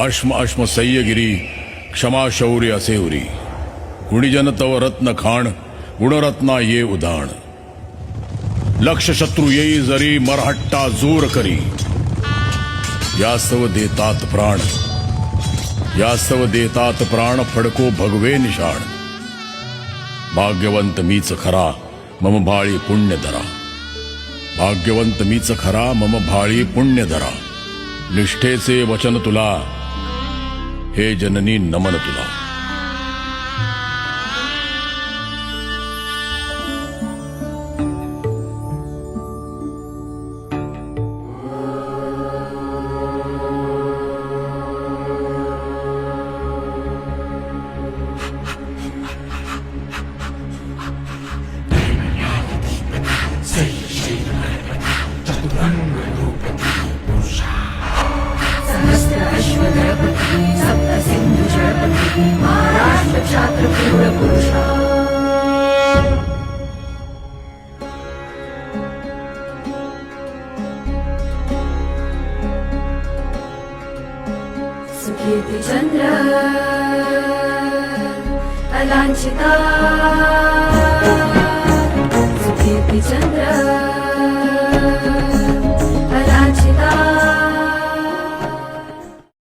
अश्म अश्म सह्यगिरी क्षमा शौर्य असे उरी गुणीजन तव रत्न खाण गुणरत्ना ये उदाण। लक्ष शत्रू येई जरी मरहट्टा जोर करी। यास्तव देतात प्राण। यास्तव देतात प्राण फडको भगवे निशाण। भाग्यवंत मीच खरा मम भाळी पुण्य धरा। भाग्यवंत मीच खरा मम भाळी पुण्य धरा। निष्ठेचे वचन तुला హే జనని నమనతులా Thank you. सुकीर्ती चंद्र अलांछिता।